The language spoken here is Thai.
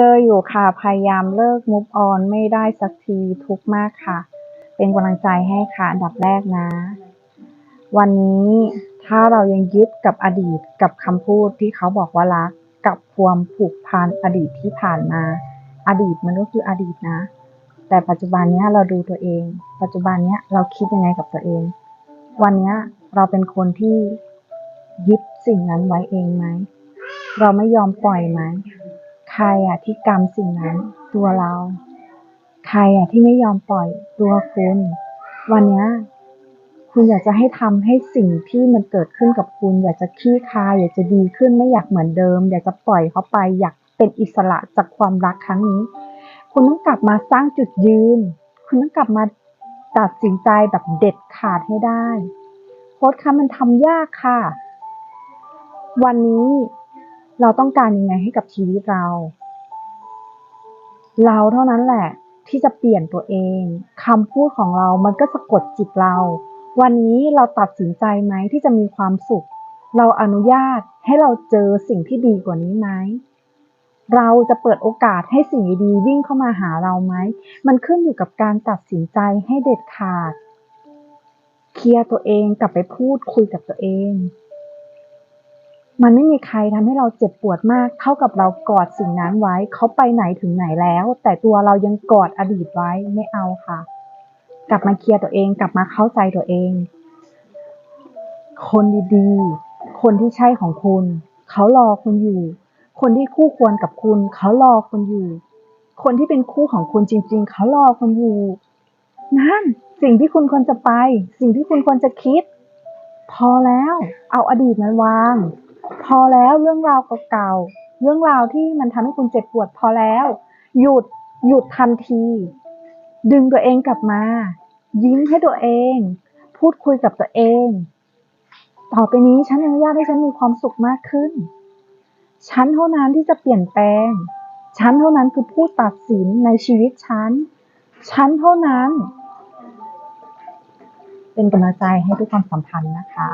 เจออยู่ค่ะ พยายามเลิก move on ไม่ได้สักทีทุกมากค่ะ เป็นกำลังใจให้ค่ะอันดับแรกนะ วันนี้ถ้าเรายังยึดกับอดีตกับคำพูดที่เขาบอกว่ารักกับความผูกพันอดีตที่ผ่านมา อดีตมันก็คืออดีตนะ แต่ปัจจุบันเนี้ยเราดูตัวเอง ปัจจุบันเนี้ยเราคิดยังไงกับตัวเอง วันเนี้ยเราเป็นคนที่ยึดสิ่งนั้นไว้เองไหม เราไม่ยอมปล่อยไหม รอะที่กรรมสิ่งนั้น ตัวเรา ใครอะที่ไม่ยอมปล่อยตัวคุณ วันเนี้ยคุณอยากจะให้ทำให้สิ่งที่มันเกิดขึ้นกับคุณ อยากจะคลี่คายอยากจะดีขึ้นไม่อยากเหมือนเดิม อยากจะปล่อยเขาไป อยากเป็นอิสระจากความรักครั้งนี้ คุณต้องกลับมาสร้างจุดยืน คุณต้องกลับมาตัดสินใจแบบเด็ดขาดให้ได้โค้ชคะมันทำยากค่ะ วันนี้ เราต้องการยังไงให้กับชีวิตเรา เราเท่านั้นแหละที่จะเปลี่ยนตัวเองคำพูดของเรามันก็สะกดจิตเรา วันนี้เราตัดสินใจไหมที่จะมีความสุข เราอนุญาตให้เราเจอสิ่งที่ดีกว่านี้ไหมเราจะเปิดโอกาสให้สิ่งดีๆวิ่งเข้ามาหาเราไหม มันขึ้นอยู่กับการตัดสินใจให้เด็ดขาด เคลียร์ตัวเองกลับไปพูดคุยกับตัวเอง มันไม่มีใครทำให้เราเจ็บปวดมาก เท่ากับเรากอดสิ่งนั้นไว้ เขาไปไหนถึงไหนแล้ว แต่ตัวเรายังกอดอดีตไว้ไม่เอาค่ะ กลับมาเคลียร์ตัวเอง กลับมาเข้าใจตัวเอง คนดีๆ คนที่ใช่ของคุณ เขารอคุณอยู่ คนที่คู่ควรกับคุณ เขารอคุณอยู่ คนที่เป็นคู่ของคุณจริง ๆ เขารอคุณอยู่ นั่นสิ่งที่คุณควรจะไป สิ่งที่คุณควรจะคิด พอแล้ว เอาอดีตมาวาง พอแล้วเรื่องราวเก่าๆเรื่องราวที่มันทำให้คุณเจ็บปวดพอแล้ว หยุดหยุดทันที ดึงตัวเองกลับมา ยิ้มให้ตัวเอง พูดคุยกับตัวเอง ต่อไปนี้ฉันอนุญาตให้ฉันมีความสุขมากขึ้น ฉันเท่านั้นที่จะเปลี่ยนแปลง ฉันเท่านั้นคือผู้ตัดสินในชีวิตฉัน ฉันเท่านั้น เป็นกำลังใจให้ทุกความสัมพันธ์นะคะ